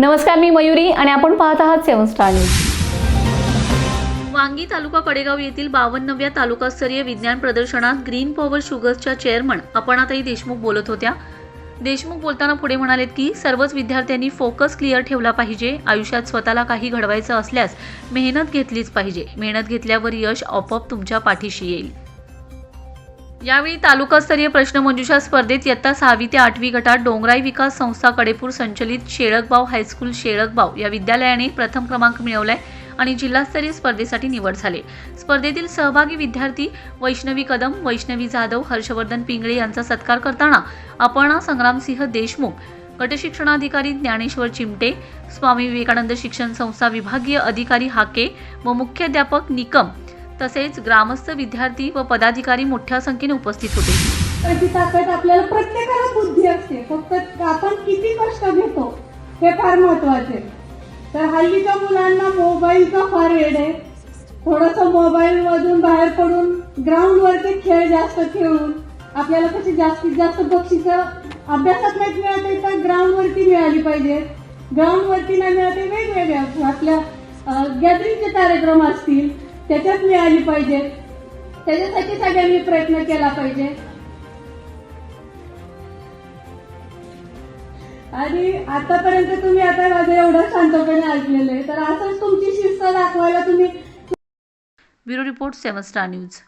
नमस्कार मी मयुरी आणि आपण पाहत आहात सेवन स्टार न्यूज. वांगी तालुका कडेगाव येथील बावन्नव्या तालुकास्तरीय विज्ञान प्रदर्शनात ग्रीन पॉवर शुगर्सच्या चेअरमन अपर्णाताई देशमुख बोलत होत्या. देशमुख बोलताना पुढे म्हणालेत की सर्वच विद्यार्थ्यांनी फोकस क्लिअर ठेवला पाहिजे. आयुष्यात स्वतःला काही घडवायचं असल्यास मेहनत घेतलीच पाहिजे. मेहनत घेतल्यावर यश आपोआप तुमच्या पाठीशी येईल. यावेळी तालुकास्तरीय प्रश्नमंजुषा स्पर्धेत इयत्ता सहावी ते आठवी गटात डोंगराई विकास संस्था कडेपूर संचलित शेळकबाव हायस्कूल शेळकबाव या विद्यालयाने प्रथम क्रमांक मिळवलाय आणि जिल्हास्तरीय स्पर्धेसाठी निवड झाली. स्पर्धेतील सहभागी विद्यार्थी वैष्णवी कदम वैष्णवी जाधव हर्षवर्धन पिंगळे यांचा सत्कार करताना अपर्णा संग्रामसिंह देशमुख गटशिक्षणाधिकारी ज्ञानेश्वर चिमटे स्वामी विवेकानंद शिक्षण संस्था विभागीय अधिकारी हाके व मुख्याध्यापक निकम तसेच ग्रामस्थ विद्यार्थी व पदाधिकारी मोठ्या संख्येने उपस्थित होते. त्याची ताकद आपल्याला प्रत्येकाला बुद्धी असते. फक्त आपण किती कष्ट घेतो हे फार महत्त्वाचे. तर हल्लीच्या मुलांना मोबाईलचा फार वेळ आहे. थोडंसं मोबाईल मधून बाहेर पडून ग्राउंडवरचे खेळ जास्त खेळून आपल्याला कशी जास्तीत जास्त बक्षिसं अभ्यासात नाही मिळते तर ग्राउंडवरती मिळाली पाहिजे. ग्राउंडवरती नाही मिळते वेगवेगळ्या आपल्या गॅदरिंगचे कार्यक्रम असतील. त्याच्यात मिळाली पाहिजे. त्याच्यासाठी सगळ्यांनी प्रयत्न केला पाहिजे. आणि आतापर्यंत तुम्ही आता माझं एवढं शांतपणे ऐकलेलं आहे. तर असंच तुमची शिस्त दाखवायला तुम्ही bureau report seven star news.